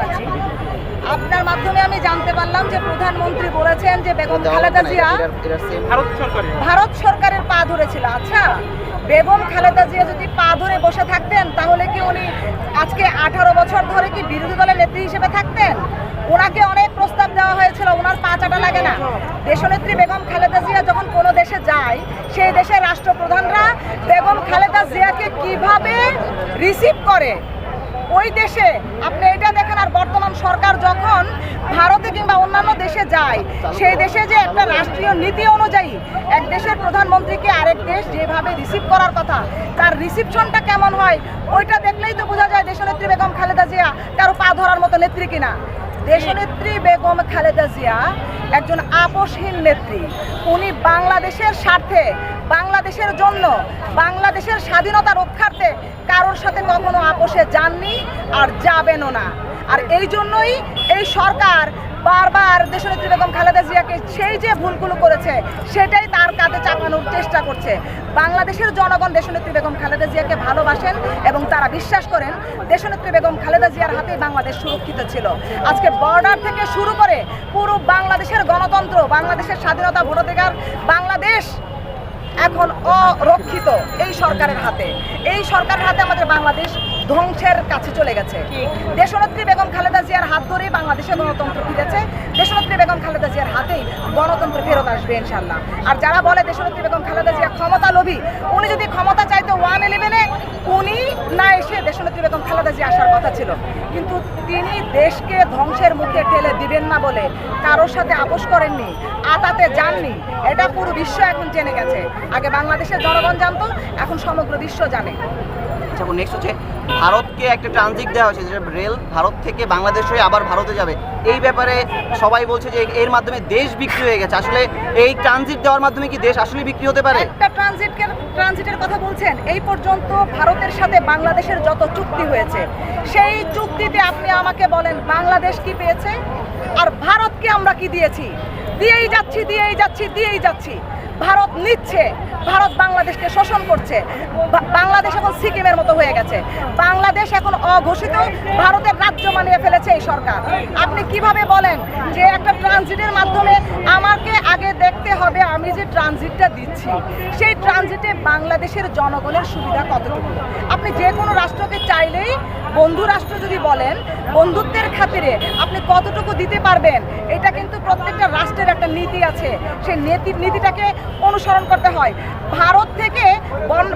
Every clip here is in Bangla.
পাচ্ছি আপনার মাধ্যমে আমি জানতে পারলাম যে প্রধানমন্ত্রী বলেছেন যে বেগম খালেদা জিয়া ভারত সরকারের। ভারত সরকারের পা ধরেছিল। আচ্ছা বেগম খালেদা জিয়া যদি পা ধরে বসে থাকতেন তাহলে কি উনি আজকে আঠারো বছর ধরে কি বিরোধী দলের নেত্রী হিসেবে থাকতেন? ওনাকে অনেক প্রস্তাব দেওয়া হয়েছিল ওনার পা চাটা লাগে না। দেশনেত্রী বেগম খালেদা জিয়া যখন কোনো দেশে যায় সেই দেশের রাষ্ট্রপ্রধানরা বেগম খালেদা জিয়াকে কীভাবে রিসিভ করে? ওই দেশে, আপনি এটা দেখেন, আর বর্তমান সরকার যখন ভারতে কিংবা অন্যান্য দেশে যায়, সেই দেশে যে একটা রাষ্ট্রীয় নীতি অনুযায়ী এক দেশের প্রধানমন্ত্রীকে আরেক দেশ যেভাবে রিসিভ করার কথা, তার রিসিপশনটা কেমন হয়, ওইটা দেখলেই তো বোঝা যায় দেশনেত্রী বেগম খালেদা জিয়া কারও পা ধরার মতো নেত্রী কিনা। দেশনেত্রী বেগম খালেদা জিয়া একজন আপোষহীন নেত্রী। উনি বাংলাদেশের স্বার্থে, বাংলাদেশের জন্য, বাংলাদেশের স্বাধীনতা রক্ষার্থে কারোর সাথে কখনো আপোষে যাননি আর যাবেনও না। আর এই জন্যই এই সরকার বারবার দেশনেত্রী বেগম খালেদা জিয়াকে সেই যে ভুলগুলো করেছে, সেটাই করছে বাংলাদেশের জনগণ দেশনেত্রী বেগম খালেদা জিয়াকে ভালোবাসেন এবং তারা বিশ্বাস করেন দেশনেত্রী বেগম খালেদা জিয়ার হাতেই বাংলাদেশ সুরক্ষিত ছিল। আজকে বর্ডার থেকে শুরু করে পুরো বাংলাদেশের গণতন্ত্র বাংলাদেশের স্বাধীনতা ভোটাধিকার বাংলাদেশ এখন অরক্ষিত এই সরকারের হাতে। এই সরকারের হাতে আমাদের বাংলাদেশ ধ্বংসের কাছে চলে গেছে। দেশনেত্রী বেগম খালেদা জিয়ার হাত ধরেই বাংলাদেশে গণতন্ত্র ফিরেছে। দেশনেত্রী বেগম খালেদা জিয়ার হাতেই গণতন্ত্র ফেরত আসবে ইনশাল্লাহ আর যারা বলে দেশনেত্রী বেগম খালেদা জিয়া ক্ষমতা লোভী, উনি যদি ক্ষমতা চাইতো ওয়ান ইলেভেনে উনি না এসে দেশনেত্রী বেগম খালেদা জিয়া আসার কথা ছিল। কিন্তু তিনি দেশকে ধ্বংসের মুখে ঠেলে দিবেন না বলে কারোর সাথে আপোষ করেননি, আতাতে যাননি। এটা পুরো বিশ্ব এখন জেনে গেছে। আগে বাংলাদেশের জনগণ জানতো, এখন সমগ্র বিশ্ব জানে। যখন নেক্সট হচ্ছে ভারতকে একটা ট্রানজিট দেওয়া হয়েছে, যেটা রেল ভারত থেকে বাংলাদেশ হয়ে আবার ভারতে যাবে। এই ব্যাপারে সবাই বলছে যে এর মাধ্যমে দেশ বিক্রি হয়ে গেছে। আসলে এই ট্রানজিট দেওয়ার মাধ্যমে কি দেশ আসলে বিক্রি হতে পারে? ট্রানজিটের কথা বলছেন, এই পর্যন্ত ভারতের সাথে বাংলাদেশের যত চুক্তি হয়েছে, সেই চুক্তিতে আপনি আমাকে বলেন বাংলাদেশ কি পেয়েছে, আর ভারতকে আমরা কি দিয়েছি? দিয়েই যাচ্ছি দিয়েই যাচ্ছি দিয়েই যাচ্ছি। ভারত নিচ্ছে, ভারত বাংলাদেশকে শোষণ করছে বাংলাদেশ এখন সিকিমের মতো হয়ে গেছে। বাংলাদেশ এখন অঘোষিত, ভারতের রাজ্য বানিয়ে ফেলেছে এই সরকার। আপনি কীভাবে বলেন যে একটা ট্রানজিটের মাধ্যমে আমাকে আগে দেখতে হবে আমি যে ট্রানজিটটা দিচ্ছি? সেই ট্রানজিটে বাংলাদেশের জনগণের সুবিধা কতটুকু? আপনি যে কোনো রাষ্ট্রকে চাইলেই বন্ধু রাষ্ট্র যদি বলেন, বন্ধুত্বের খাতিরে আপনি কতটুকু দিতে পারবেন? এটা কিন্তু প্রত্যেকটা রাষ্ট্রের একটা নীতি আছে। সেই নীতি, নীতিটাকে অনুসরণ করতে হয়। ভারত থেকে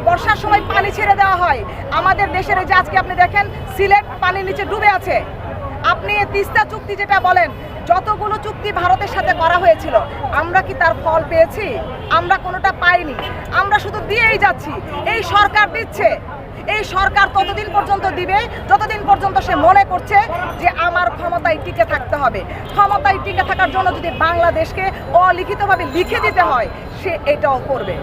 বর্ষার সময় পানি ছেড়ে দেওয়া হয়। আমাদের দেশের এই যে আজকে আপনি দেখেন, সিলেট পানির নিচে ডুবে আছে। আপনি তিস্তা চুক্তি যেটা বলেন, যতগুলো চুক্তি ভারতের সাথে করা হয়েছিল, আমরা কি তার ফল পেয়েছি? আমরা কোনোটা পাইনি। আমরা শুধু দিয়েই যাচ্ছি। এই সরকার দিচ্ছে। এই সরকার ততদিন পর্যন্ত দিবে, যতদিন পর্যন্ত সে মনে করছে যে আমার ক্ষমতায় টিকে থাকতে হবে। ক্ষমতায় টিকে থাকার জন্য যদি বাংলাদেশকে অলিখিতভাবে লিখে দিতে হয়, সে এটাও করবে।